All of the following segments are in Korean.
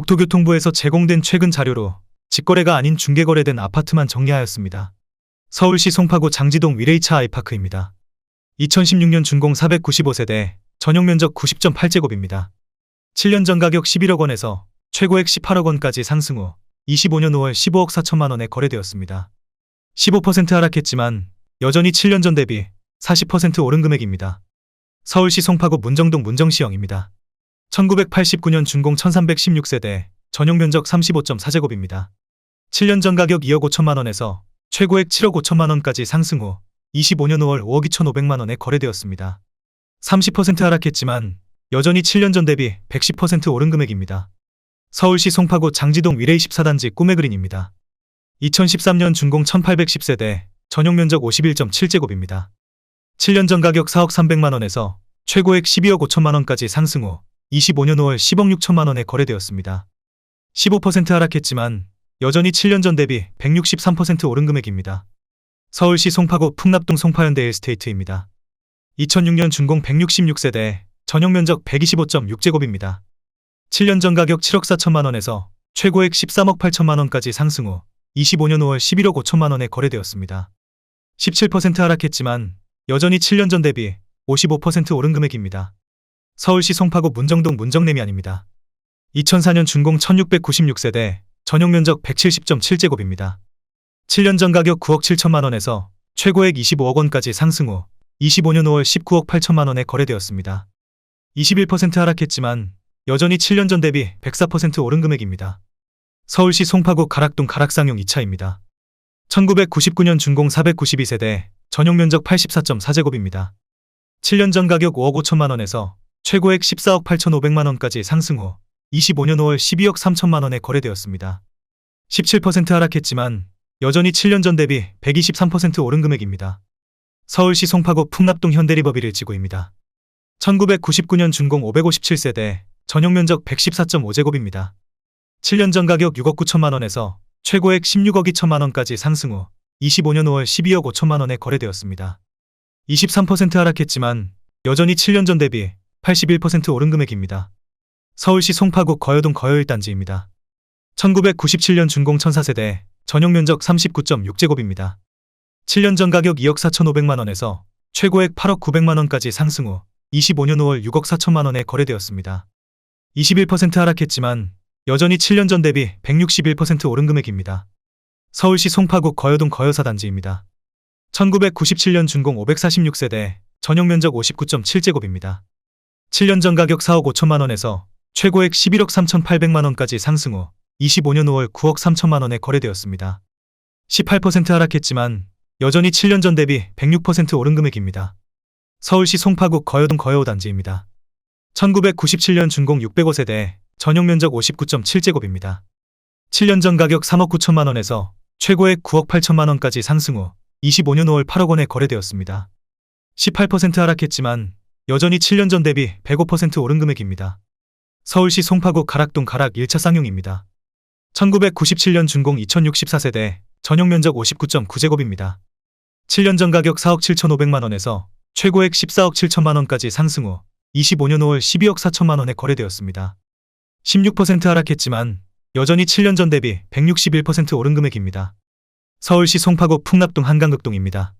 국토교통부에서 제공된 최근 자료로 직거래가 아닌 중개거래된 아파트만 정리하였습니다. 서울시 송파구 장지동 위레이차 아이파크입니다. 2016년 준공 495세대, 전용 면적 90.8제곱입니다. 7년 전 가격 11억 원에서 최고액 18억 원까지 상승 후 25년 5월 15억 4천만 원에 거래되었습니다. 15% 하락했지만 여전히 7년 전 대비 40% 오른 금액입니다. 서울시 송파구 문정동 문정시형입니다. 1989년 준공 1316세대, 전용 면적 35.4제곱입니다. 7년 전 가격 2억 5천만 원에서 최고액 7억 5천만 원까지 상승 후 25년 5월 5억 2천5백만 원에 거래되었습니다. 30% 하락했지만 여전히 7년 전 대비 110% 오른 금액입니다. 서울시 송파구 장지동 위레이 14단지 꿈의 그린입니다. 2013년 준공 1810세대, 전용 면적 51.7제곱입니다. 7년 전 가격 4억 3백만 원에서 최고액 12억 5천만 원까지 상승 후 25년 5월 10억 6천만 원에 거래되었습니다. 15% 하락했지만 여전히 7년 전 대비 163% 오른 금액입니다. 서울시 송파구 풍납동 송파현대 일스테이트입니다. 2006년 준공 166세대, 전용 면적 125.6제곱입니다. 7년 전 가격 7억 4천만 원에서 최고액 13억 8천만 원까지 상승 후 25년 5월 11억 5천만 원에 거래되었습니다. 17% 하락했지만 여전히 7년 전 대비 55% 오른 금액입니다. 서울시 송파구 문정동 문정내미안입니다. 2004년 준공 1696세대, 전용 면적 170.7제곱입니다. 7년 전 가격 9억 7천만 원에서 최고액 25억 원까지 상승 후 25년 5월 19억 8천만 원에 거래되었습니다. 21% 하락했지만 여전히 7년 전 대비 104% 오른 금액입니다. 서울시 송파구 가락동 가락상용 2차입니다. 1999년 준공 492세대, 전용 면적 84.4제곱입니다. 7년 전 가격 5억 5천만 원에서 최고액 14억 8천5백만 원까지 상승 후 25년 5월 12억 3천만 원에 거래되었습니다. 17% 하락했지만 여전히 7년 전 대비 123% 오른 금액입니다. 서울시 송파구 풍납동 현대리버비를 지구입니다. 1999년 준공 557세대, 전용 면적 114.5제곱입니다. 7년 전 가격 6억 9천만 원에서 최고액 16억 2천만 원까지 상승 후 25년 5월 12억 5천만 원에 거래되었습니다. 23% 하락했지만 여전히 7년 전 대비 81% 오른 금액입니다. 서울시 송파구 거여동 거여일단지입니다. 1997년 준공 1004세대, 전용 면적 39.6제곱입니다. 7년 전 가격 2억 4천5백만 원에서 최고액 8억 9백만 원까지 상승 후 25년 5월 6억 4천만 원에 거래되었습니다. 21% 하락했지만 여전히 7년 전 대비 161% 오른 금액입니다. 서울시 송파구 거여동 거여사단지입니다. 1997년 준공 546세대, 전용 면적 59.7제곱입니다. 7년 전 가격 4억 5천만 원에서 최고액 11억 3천8백만 원까지 상승 후 25년 5월 9억 3천만 원에 거래되었습니다. 18% 하락했지만 여전히 7년 전 대비 106% 오른 금액입니다. 서울시 송파구 거여동 거여호 단지입니다. 1997년 준공 605 세대, 전용 면적 59.7제곱입니다. 7년 전 가격 3억 9천만 원에서 최고액 9억 8천만 원까지 상승 후 25년 5월 8억 원에 거래되었습니다. 18% 하락했지만 여전히 7년 전 대비 105% 오른 금액입니다. 서울시 송파구 가락동 가락 1차 쌍용입니다. 1997년 준공 2064세대, 전용 면적 59.9제곱입니다. 7년 전 가격 4억 7천5백만 원에서 최고액 14억 7천만 원까지 상승 후 25년 5월 12억 4천만 원에 거래되었습니다. 16% 하락했지만 여전히 7년 전 대비 161% 오른 금액입니다. 서울시 송파구 풍납동 한강극동입니다.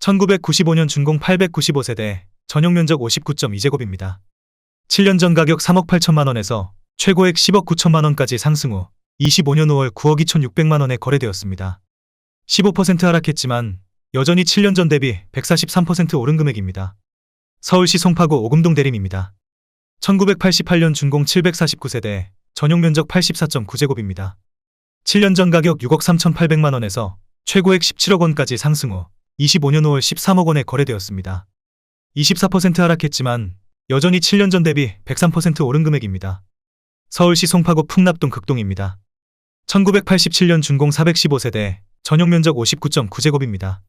1995년 준공 895세대, 전용 면적 59.2제곱입니다. 7년 전 가격 3억 8천만 원에서 최고액 10억 9천만 원까지 상승 후 25년 5월 9억 2천6백만 원에 거래되었습니다. 15% 하락했지만 여전히 7년 전 대비 143% 오른 금액입니다. 서울시 송파구 오금동 대림입니다. 1988년 준공 749세대, 전용 면적 84.9제곱입니다. 7년 전 가격 6억 3천8백만 원에서 최고액 17억 원까지 상승 후 25년 5월 13억 원에 거래되었습니다. 24% 하락했지만 여전히 7년 전 대비 103% 오른 금액입니다. 서울시 송파구 풍납동 극동입니다. 1987년 준공 415세대, 전용 면적 59.9제곱입니다.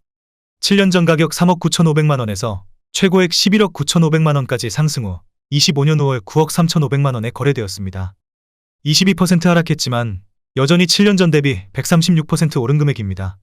7년 전 가격 3억 9천5백만 원에서 최고액 11억 9천5백만 원까지 상승 후 25년 5월 9억 3천5백만 원에 거래되었습니다. 22% 하락했지만 여전히 7년 전 대비 136% 오른 금액입니다.